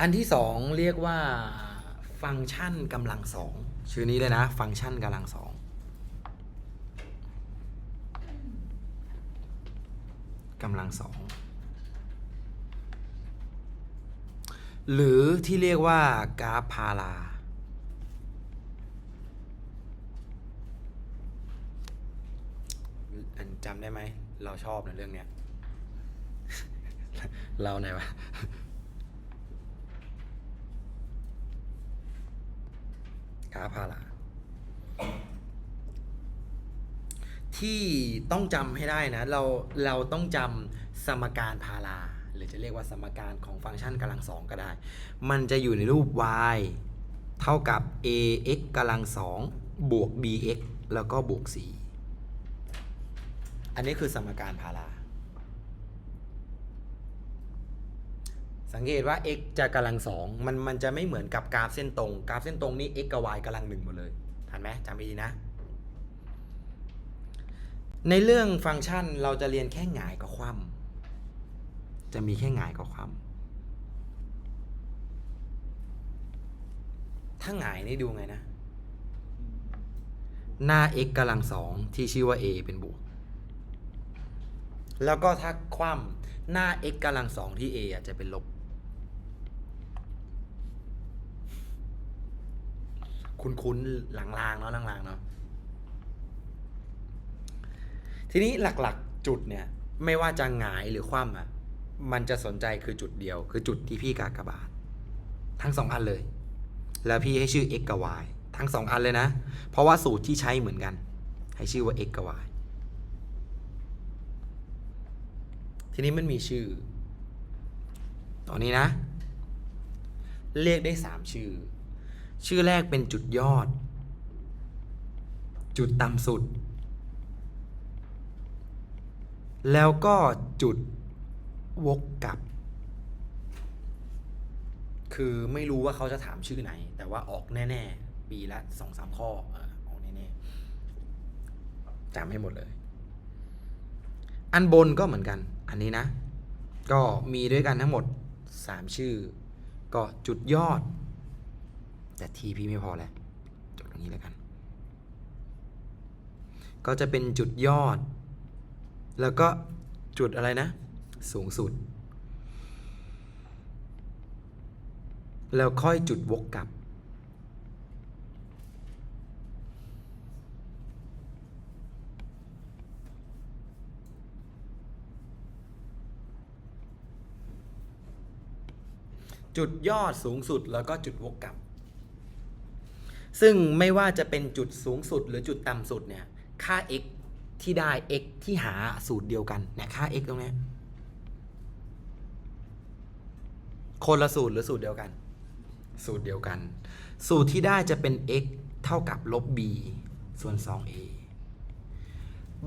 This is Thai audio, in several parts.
อันที่สองเรียกว่าฟังก์ชันกำลังสองชื่อนี้เลยนะ ฟังก์ชันกำลังสองกำลังสองหรือที่เรียกว่ากราฟพาราอันจำได้ไหม เราชอบในะเรื่องเนี้ย เราไหนวะ ราฟพาราที่ต้องจำให้ได้นะ เราเราต้องจำสมการพาราหรือจะเรียกว่าสมการของฟังก์ชันกำลังสองก็ได้ มันจะอยู่ในรูป y เท่ากับ ax กำลังสองบวก bx แล้วก็บวก 4 อันนี้คือสมการพารา สังเกตว่า x จะกำลังสองมันมันจะไม่เหมือนกับกราฟเส้นตรง กราฟเส้นตรงนี่ x กับ y กำลังหนึ่งหมดเลยทันไหมจำดีนะ ในเรื่องฟังก์ชันเราจะเรียนแค่หงายกับคว่ำจะมีแค่หงายกับคว่ำถ้าหงายนี่ดูไงนะ หน้า x กำลังสองที่ชื่อว่า a เป็นบวก แล้วก็ถ้าคว่ำหน้า x กำลังสองที่ a อาจจะเป็นลบ คุ้นๆลางๆเนาะลางๆเนาะทีนี้หลักๆจุดเนี่ยไม่ว่าจะหงายหรือคว่ำอะมันจะสนใจคือจุดเดียว คือจุดที่พี่กากบาท ทั้งสองอันเลย แล้วพี่ให้ชื่อ x กับ y ทั้งสองอันเลยนะ เพราะว่าสูตรที่ใช้เหมือนกัน ให้ชื่อว่า x กับ y ทีนี้มันมีชื่อ ตอนนี้นะเรียกได้ 3 ชื่อ ชื่อแรกเป็นจุดยอด จุดต่ำสุด แล้วก็จุดวกกลับ คือไม่รู้ว่าเขาจะถามชื่อไหน แต่ว่าออกแน่ ๆ ปีละสองสามข้อออออกแน่ๆจำให้หมดเลย อันบนก็เหมือนกัน อันนี้นะ ก็มีด้วยกันทั้งหมด 3 ชื่อ ก็จุดยอด แต่ที่พี่ไม่พอแล้วจดตรงนี้แล้วกัน ก็จะเป็นจุดยอด แล้วก็จุดอะไรนะ สูงสุด แล้วค่อยจุดวกกลับ จุดยอดสูงสุดแล้วก็จุดวกกลับ ซึ่งไม่ว่าจะเป็นจุดสูงสุดหรือจุดต่ำสุดเนี่ยค่า x ที่ได้ x ที่หาสูตรเดียวกันเนี่ยค่า x ตรงนี้คนละสูตรหรือสูตรเดียวกัน สูตรเดียวกัน สูตรที่ได้จะเป็น x เท่ากับลบ b ส่วน 2a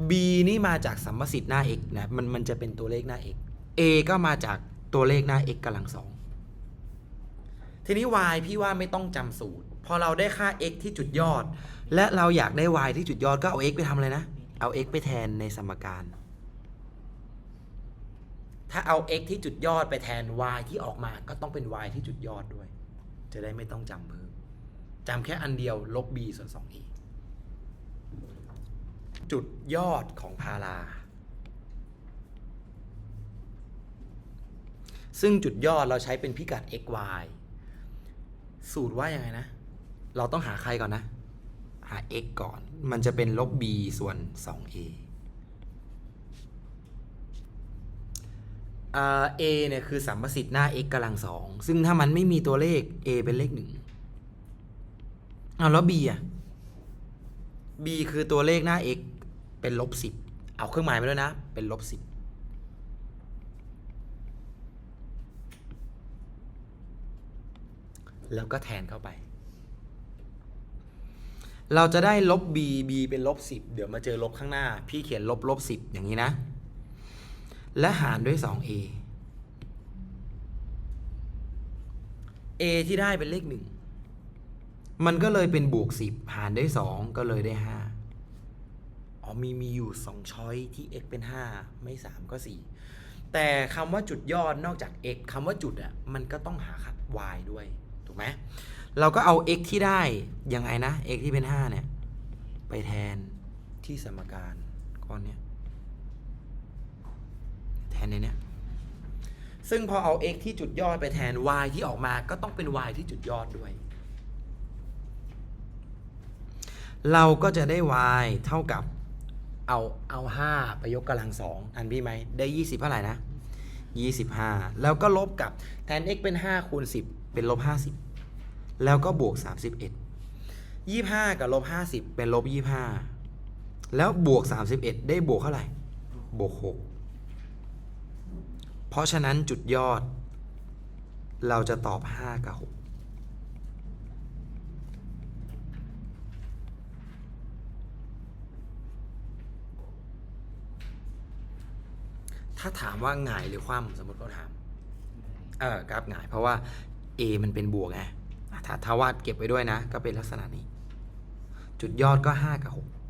b นี่มาจากสัมประสิทธิ์หน้า x นะมันมันจะเป็นตัวเลขหน้า x a ก็มาจากตัวเลขหน้า x กำลังสองทีนี้ y พี่ว่าไม่ต้องจำสูตร พอเราได้ค่า x ที่จุดยอด และเราอยากได้ y ที่จุดยอดก็เอา x ไปทำอะไรนะ เอา x ไปแทนในสมการ ถ้าเอา x ที่จุดยอดไปแทน y ที่ออกมาก็ต้องเป็น y ที่จุดยอดด้วย จะได้ไม่ต้องจำเพิ่มจำแค่อันเดียวลบ b ส่วน 2a จุดยอดของพารา ซึ่งจุดยอดเราใช้เป็นพิกัด x y สูตรว่ายังไงนะ เราต้องหาใครก่อนนะ หา x ก่อน มันจะเป็นลบ b ส่วน 2a อ่า a เนี่ยคือสัมประสิทธิ์หน้า x กำลังสอง ซึ่งถ้ามันไม่มีตัวเลข a เป็นเลขหนึ่งเอาแล้ว b อะ b คือตัวเลขหน้า x เป็นลบสิบ เอาเครื่องหมายมาด้วยนะ เป็นลบสิบแล้วก็แทนเข้าไป เราจะได้ลบ b b เป็นลบสิบเดี๋ยวมาเจอลบข้างหน้า พี่เขียนลบลบสิบอย่างนี้นะ และหารด้วย 2a a ที่ได้เป็นเลขหนึ่งมันก็เลยเป็นบวกสิบหารด้วย 2 ก็เลยได้ 5 อ๋อมีมีอยู่ 2 ช้อยที่ x เป็น 5 ไม่ 3 ก็ 4 แต่คำว่าจุดยอดนอกจาก x คำว่าจุดอะมันก็ต้องหาค่า y ด้วย ถูกไหม เราก็เอา x ที่ได้ยังไงนะ x ที่เป็น 5 เนี่ย ไปแทนที่สมการก้อนเนี้ยแทนในเนี้ยซึ่งพอเอา x ที่จุดยอดไปแทน y ที่ออกมาก็ต้องเป็น y ที่จุดยอดด้วย เราก็จะได้ y เท่ากับเอาเอา 5 ไปยกกำลังสองอันพี่ไหมได้ 20 เท่าไหร่นะ 25 แล้วก็ลบกับแทน x เป็น 5 คูณ 10 เป็นลบ 50 แล้วก็บวก 31 25 กับลบ50 เป็นลบ 25 แล้วบวก 31 ได้บวกเท่าไหร่ บวก 6 เพราะฉะนั้นจุดยอด เราจะตอบ 5 กับ 6ถ้าถามว่าหงายหรือคว่ำสมมติเขาถาม เออกราฟหงายเพราะว่า A มันเป็นบวกไง ถ้าทาวาดเก็บไว้ด้วยนะ ก็เป็นลักษณะนี้ จุดยอดก็ 5 กับ 6